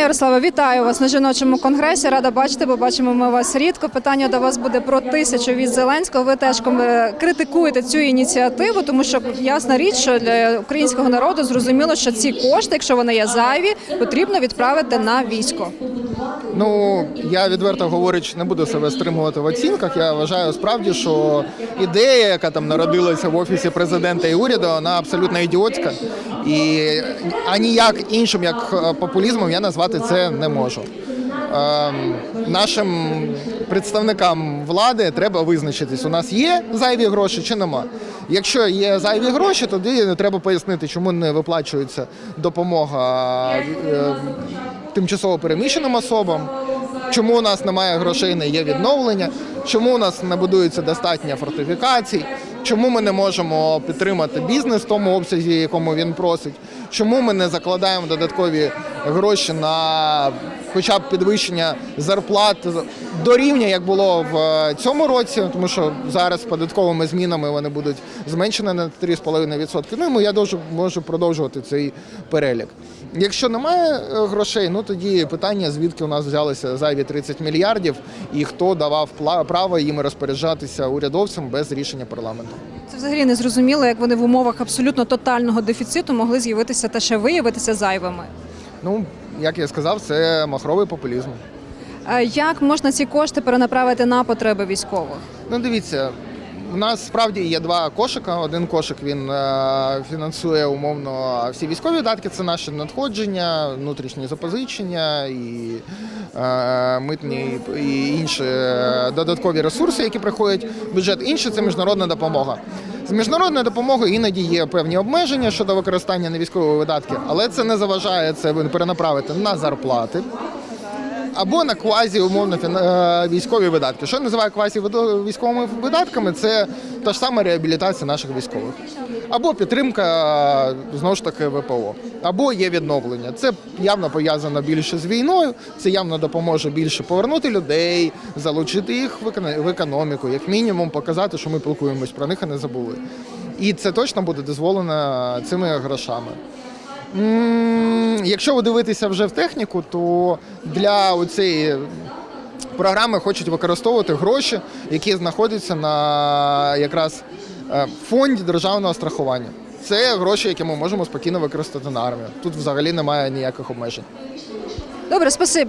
Пане Ярославе, вітаю вас на жіночому конгресі. Рада бачити, бо бачимо ми вас рідко. Питання до вас буде про тисячу від Зеленського. Ви теж критикуєте цю ініціативу, тому що ясна річ, що для українського народу зрозуміло, що ці кошти, якщо вони є зайві, потрібно відправити на військо. Ну я відверто говорячи, не буду себе стримувати в оцінках. Я вважаю справді, що ідея, яка там народилася в офісі президента і уряду, вона абсолютно ідіотська. І а ніяк іншим як е, популізмом я назвати це не можу. Ем, нашим представникам влади треба визначитись, у нас є зайві гроші чи нема. Якщо є зайві гроші, тоді треба пояснити, чому не виплачується допомога е, тимчасово переміщеним особам, чому у нас немає грошей на є відновлення, чому у нас не будується достатньо фортифікацій, чому ми не можемо підтримати бізнес в тому обсязі, якому він просить, чому ми не закладаємо додаткові гроші на хоча б підвищення зарплат до рівня, як було в е, цьому році, тому що зараз податковими змінами вони будуть зменшені на 3,5%. Ну я дуже можу продовжувати цей перелік. Якщо немає е, грошей, ну тоді питання, звідки у нас взялися зайві 30 мільярдів і хто давав право їм розпоряджатися урядовцям без рішення парламенту. Це взагалі не зрозуміло, як вони в умовах абсолютно тотального дефіциту могли з'явитися та ще виявитися зайвими. Ну, як я сказав, це махровий популізм. Е, Як можна ці кошти перенаправити на потреби військових? Ну, дивіться, у нас справді є два кошика. Один кошик він е, фінансує умовно всі військові видатки. Це наші надходження, внутрішні запозичення і е, митні і інші е, додаткові ресурси, які приходять в бюджет. Інше це міжнародна допомога. З міжнародною допомогою іноді є певні обмеження щодо використання невійськових видатків, але це не заважає це перенаправити на зарплати або на квазі умовно е, військові видатки. Що я називаю квазі військовими видатками? Це та ж сама реабілітація наших військових, або підтримка е, знову ж таки ВПО, або є відновлення. Це явно пов'язано більше з війною. Це явно допоможе більше повернути людей, залучити їх в економ- в економіку, як мінімум показати, що ми пілкуємось про них, а не забули. І це точно буде дозволено цими грошами. Якщо ви дивитеся вже в техніку, то для цієї програми хочуть використовувати гроші, які знаходяться на якраз е, фонді державного страхування. Це гроші, які ми можемо спокійно використати на армію. Тут взагалі немає ніяких обмежень. Добре, спасибі.